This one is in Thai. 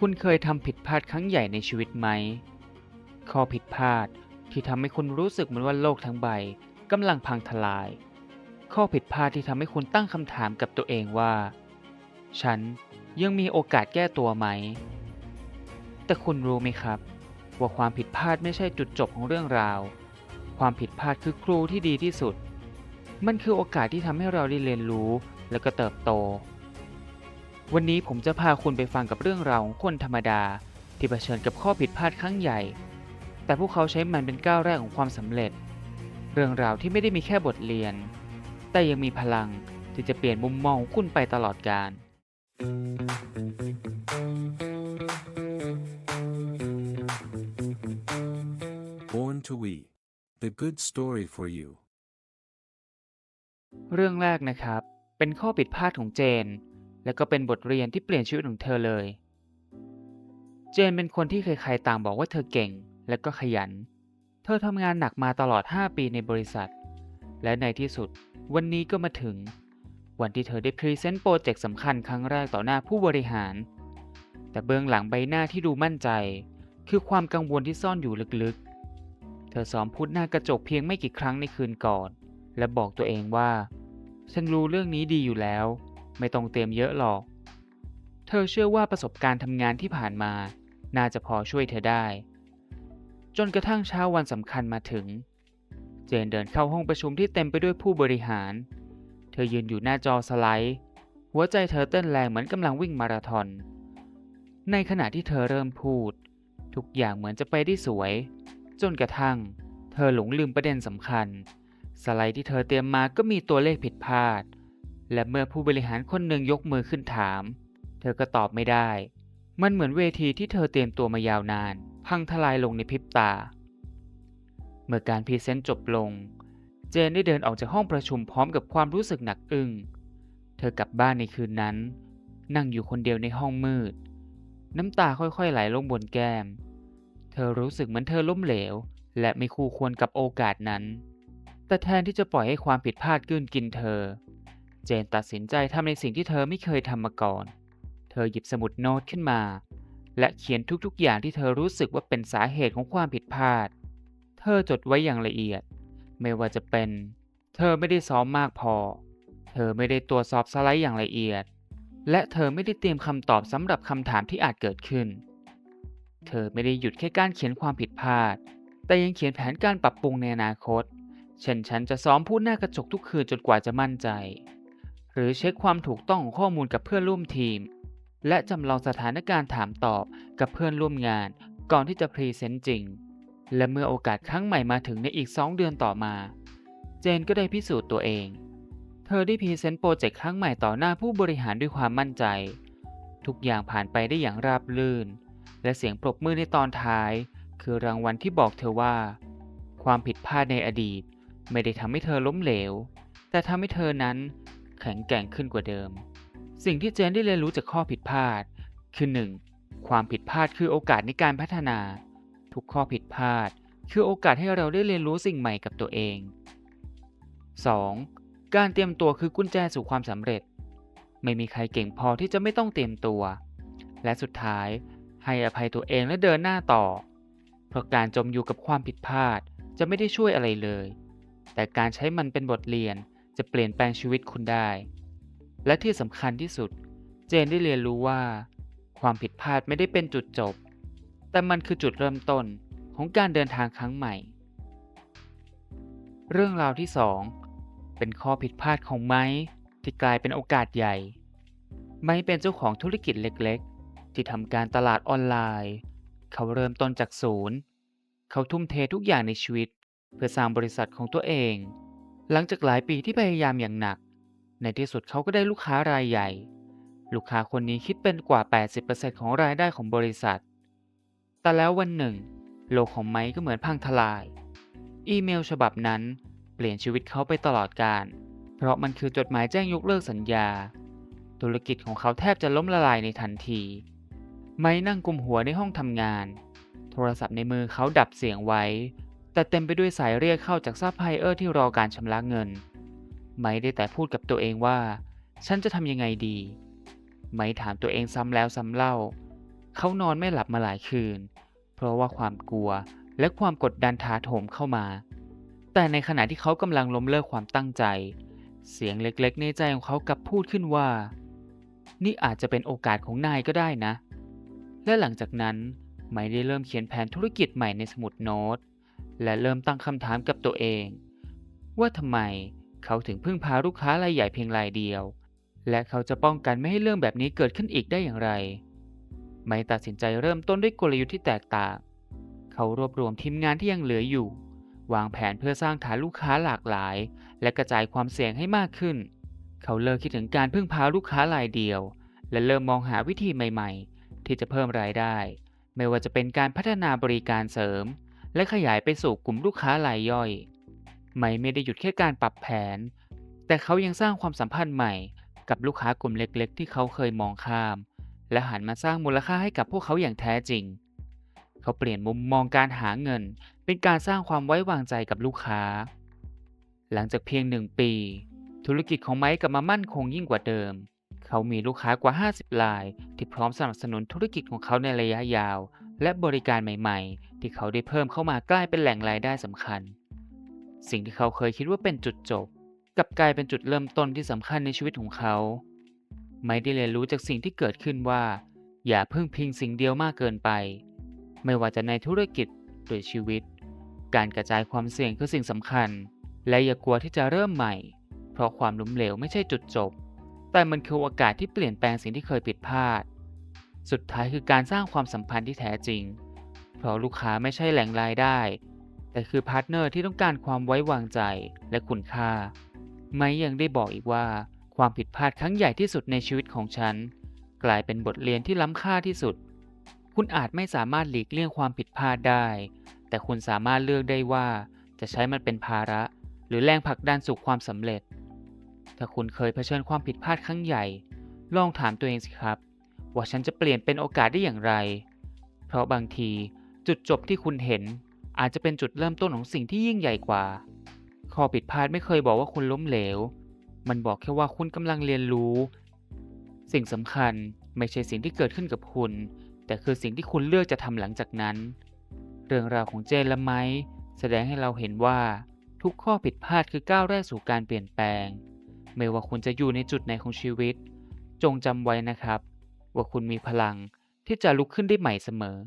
คุณเคยทำผิดพลาดครั้งใหญ่ในชีวิตไหม ข้อผิดพลาดที่ทำให้คุณรู้สึกเหมือนว่าโลกทั้งใบกำลังพังทลาย ข้อผิดพลาดที่ทำให้คุณตั้งคำถามกับตัวเองว่า ฉันยังมีโอกาสแก้ตัวไหม แต่คุณรู้ไหมครับ ว่าความผิดพลาดไม่ใช่จุดจบของเรื่องราว ความผิดพลาดคือครูที่ดีที่สุด มันคือโอกาสที่ทำให้เราได้เรียนรู้และก็เติบโต วันนี้ผมจะพาคุณไปฟังกับเรื่องราวของคนธรรมดา ที่เผชิญกับข้อผิดพลาดครั้งใหญ่ แต่พวกเขาใช้มันเป็นก้าวแรกของความสำเร็จ เรื่องราวที่ไม่ได้มีแค่บทเรียน แต่ยังมีพลังที่จะเปลี่ยนมุมมองของคุณไปตลอดกาล Born to We. The good story for you. เรื่องแรกนะครับ เป็นข้อผิดพลาดของเจน และก็เป็นบทเรียนที่เปลี่ยนชีวิตของเธอเลย เจนเป็นคนที่ใครๆต่างบอกว่าเธอเก่งและก็ขยัน เธอทำงานหนักมาตลอด 5 ปีในบริษัท และในที่สุด วันนี้ก็มาถึง วันที่เธอได้พรีเซนต์โปรเจกต์สำคัญครั้งแรกต่อหน้าผู้บริหาร แต่เบื้องหลังใบหน้าที่ดูมั่นใจ คือความกังวลที่ซ่อนอยู่ลึกๆ เธอซ้อมพูดหน้ากระจกเพียงไม่กี่ครั้งในคืนก่อน และบอกตัวเองว่า ฉันรู้เรื่องนี้ดีอยู่แล้ว ไม่ต้องเตรียมเยอะหรอก เธอเชื่อว่าประสบการณ์ทำงานที่ผ่านมา น่าจะพอช่วยเธอได้ จนกระทั่งเช้าวันสำคัญมาถึง เจนเดินเข้าห้องประชุมที่เต็มไปด้วยผู้บริหาร เธอยืนอยู่หน้าจอสไลด์ หัวใจเธอเต้นแรงเหมือนกำลังวิ่งมาราธอน ในขณะที่เธอเริ่มพูด ทุกอย่างเหมือนจะไปได้สวย จนกระทั่ง เธอหลงลืมประเด็นสำคัญ สไลด์ที่เธอเตรียมมาก็มีตัวเลขผิดพลาด และเมื่อผู้บริหารคนหนึ่งยกมือขึ้นถาม เธอก็ตอบไม่ได้ มันเหมือนเวทีที่เธอเตรียมตัวมายาวนาน พังทลายลงในพริบตา เมื่อการพรีเซนต์จบลง เจนได้เดินออกจากห้องประชุมพร้อมกับความรู้สึกหนักอึ้ง เธอกลับบ้านในคืนนั้น นั่งอยู่คนเดียวในห้องมืด น้ำตาค่อยๆไหลลงบนแก้ม เธอรู้สึกเหมือนเธอล้มเหลว และไม่คู่ควรกับโอกาสนั้น แต่แทนที่จะปล่อยให้ความผิดพลาดกลืนกินเธอ จนตัดสินใจทำในสิ่งที่เธอไม่เคยทำมาก่อน เธอหยิบสมุดโน้ตขึ้นมา และเขียนทุกๆ อย่างที่เธอรู้สึกว่าเป็นสาเหตุของความผิดพลาด เธอจดไว้อย่างละเอียด ไม่ว่าจะเป็น เธอไม่ได้ซ้อมมากพอ เธอไม่ได้ตรวจสอบสไลด์อย่างละเอียด และเธอไม่ได้เตรียมคำตอบสำหรับคำถามที่อาจเกิดขึ้น เธอไม่ได้หยุดแค่การเขียนความผิดพลาด แต่ยังเขียนแผนการปรับปรุงในอนาคต เช่นฉันจะซ้อมพูดหน้ากระจกทุกคืนจนกว่าจะมั่นใจ หรือเช็คความถูกต้องของข้อมูลกับเพื่อนร่วมทีม และจำลองสถานการณ์ถามตอบกับเพื่อนร่วมงาน ก่อนที่จะพรีเซนต์จริง และเมื่อโอกาสครั้งใหม่มาถึงในอีก 2 เดือนต่อมา เจนก็ได้พิสูจน์ตัวเอง เธอได้พรีเซนต์โปรเจกต์ครั้งใหม่ต่อหน้าผู้บริหารด้วยความมั่นใจ ทุกอย่างผ่านไปได้อย่างราบรื่น และเสียงปรบมือในตอนท้าย คือรางวัลที่บอกเธอว่า ความผิดพลาดในอดีต ไม่ได้ทำให้เธอล้มเหลว แต่ทำให้เธอนั้น แข็งแกร่งขึ้นกว่าเดิม สิ่งที่เจนได้เรียนรู้จากข้อผิดพลาด คือ 1. ความผิดพลาดคือโอกาสในการพัฒนา ทุกข้อผิดพลาด คือโอกาสให้เราได้เรียนรู้สิ่งใหม่กับตัวเอง 2. การเตรียมตัวคือกุญแจสู่ความสำเร็จ ไม่มีใครเก่งพอที่จะไม่ต้องเตรียมตัว และสุดท้าย ให้อภัยตัวเองและเดินหน้าต่อ เพราะการจมอยู่กับความผิดพลาดจะไม่ได้ช่วยอะไรเลย แต่การใช้มันเป็นบทเรียน จะเปลี่ยนแปลงชีวิตคุณได้ และที่สำคัญที่สุด เจนได้เรียนรู้ว่า ความผิดพลาดไม่ได้เป็นจุดจบ แต่มันคือจุดเริ่มต้นของการเดินทางครั้งใหม่ เรื่องราวที่ 2 เป็นข้อผิดพลาดของไม้ที่กลายเป็นโอกาสใหญ่ ไม้เป็นเจ้าของธุรกิจเล็กๆ ที่ทำการตลาดออนไลน์ เขาเริ่มต้นจากศูนย์ เขาทุ่มเททุกอย่างในชีวิต เพื่อสร้างบริษัทของตัวเอง หลังจากหลายปีที่พยายามอย่างหนัก ในที่สุดเขาก็ได้ลูกค้ารายใหญ่ ลูกค้าคนนี้คิดเป็นกว่า 80%ของรายได้ของบริษัท แต่แล้ววันหนึ่ง โลกของไมค์ก็เหมือนพังทลาย อีเมลฉบับนั้นเปลี่ยนชีวิตเขาไปตลอดกาลเพราะมันคือจดหมายแจ้งยกเลิกสัญญา ธุรกิจของเขาแทบจะล้มละลายในทันที ไม้นั่งกุมหัวในห้องทำงาน โทรศัพท์ในมือเขาดับเสียงไว้ แต่เต็มไปด้วยสายเรียกเข้าจากซัพพลายเออร์ที่รอการชำระเงิน ไม้ได้แต่พูดกับตัวเองว่า ฉันจะทำยังไงดี ไม้ถามตัวเองซ้ำแล้วซ้ำเล่า เขานอนไม่หลับมาหลายคืน เพราะว่าความกลัวและความกดดันถาโถมเข้ามา แต่ในขณะที่เขากำลังล้มเลิกความตั้งใจ เสียงเล็กๆ ในใจของเขากลับพูดขึ้นว่า นี่อาจจะเป็นโอกาสของนายก็ได้นะ และหลังจากนั้นไมค์ได้เริ่มเขียนแผนธุรกิจใหม่ในสมุดโน้ต และเริ่มตั้งคำถามกับตัวเอง ว่าทำไมเขาถึงพึ่งพาลูกค้ารายใหญ่เพียงรายเดียว และเขาจะป้องกันไม่ให้เรื่องแบบนี้เกิดขึ้นอีกได้อย่างไร ไมค์ตัดสินใจเริ่มต้นด้วยกลยุทธ์ที่แตกต่าง เขารวบรวมทีมงานที่ยังเหลืออยู่ วางแผนเพื่อสร้างฐานลูกค้าหลากหลาย และกระจายความเสี่ยงให้มากขึ้น เขาเลิกคิดถึงการพึ่งพาลูกค้ารายเดียว และเริ่มมองหาวิธีใหม่ ๆ ที่จะเพิ่มรายได้ ไม่ว่าจะเป็นการพัฒนาบริการเสริม และขยายไปสู่กลุ่มลูกค้ารายย่อยไม่ไม่ได้หยุดแค่การปรับแผน แต่เขายังสร้างความสัมพันธ์ใหม่ กับลูกค้ากลุ่มเล็กๆ ที่เขาเคยมองข้าม และหันมาสร้างมูลค่าให้กับพวกเขาอย่างแท้จริง เขาเปลี่ยนมุมมองการหาเงิน เป็นการสร้างความไว้วางใจกับลูกค้า หลังจากเพียงหนึ่งปี ธุรกิจของไมค์กลับมามั่นคงยิ่งกว่าเดิมเขามีลูกค้ากว่า 50ราย ที่พร้อมสนับสนุนธุรกิจของเขาในระยะยาว และบริการใหม่ๆ ที่เขาได้เพิ่มเข้ามากลายเป็นแหล่งรายได้สำคัญ สิ่งที่เขาเคยคิดว่าเป็นจุดจบกลับกลายเป็นจุดเริ่มต้นที่สำคัญในชีวิตของเขา ไม่ได้เรียนรู้จากสิ่งที่เกิดขึ้นว่า อย่าพึ่งพิงสิ่งเดียวมากเกินไป ไม่ว่าจะในธุรกิจหรือชีวิต การกระจายความเสี่ยงคือสิ่งสำคัญ และอย่ากลัวที่จะเริ่มใหม่ เพราะความล้มเหลวไม่ใช่จุดจบ แต่มันคือโอกาสที่เปลี่ยนแปลงสิ่งที่เคยผิดพลาด สุดท้ายคือการสร้างความสัมพันธ์ที่แท้จริง เพราะลูกค้าไม่ใช่แหล่งรายได้ แต่คือพาร์ทเนอร์ที่ต้องการความไว้วางใจและคุณค่า ไม่ยังได้บอกอีกว่า ความผิดพลาดครั้งใหญ่ที่สุดในชีวิตของฉัน กลายเป็นบทเรียนที่ล้ำค่าที่สุด คุณอาจไม่สามารถหลีกเลี่ยงความผิดพลาดได้ แต่คุณสามารถเลือกได้ว่า จะใช้มันเป็นภาระ หรือแรงผลักดันสู่ความสำเร็จ ถ้าคุณเคยเผชิญความผิดพลาดครั้งใหญ่ ลองถามตัวเองสิครับว่าฉันจะเปลี่ยนเป็นโอกาสได้อย่างไร เพราะบางที จุดจบที่คุณเห็น อาจจะเป็นจุดเริ่มต้นของสิ่งที่ยิ่งใหญ่กว่า ข้อผิดพลาดไม่เคยบอกว่าคุณล้มเหลว มันบอกแค่ว่าคุณกำลังเรียนรู้ สิ่งสำคัญไม่ใช่สิ่งที่เกิดขึ้นกับคุณ แต่คือสิ่งที่คุณเลือกจะทำหลังจากนั้น เรื่องราวของเจนและไมค์แสดงให้เราเห็นว่าทุกข้อผิดพลาดคือก้าวแรกสู่การเปลี่ยนแปลง ไม่ว่าคุณจะอยู่ในจุดไหนของชีวิต จงจำไว้นะครับ ว่าคุณมีพลังที่จะลุกขึ้นได้ใหม่เสมอ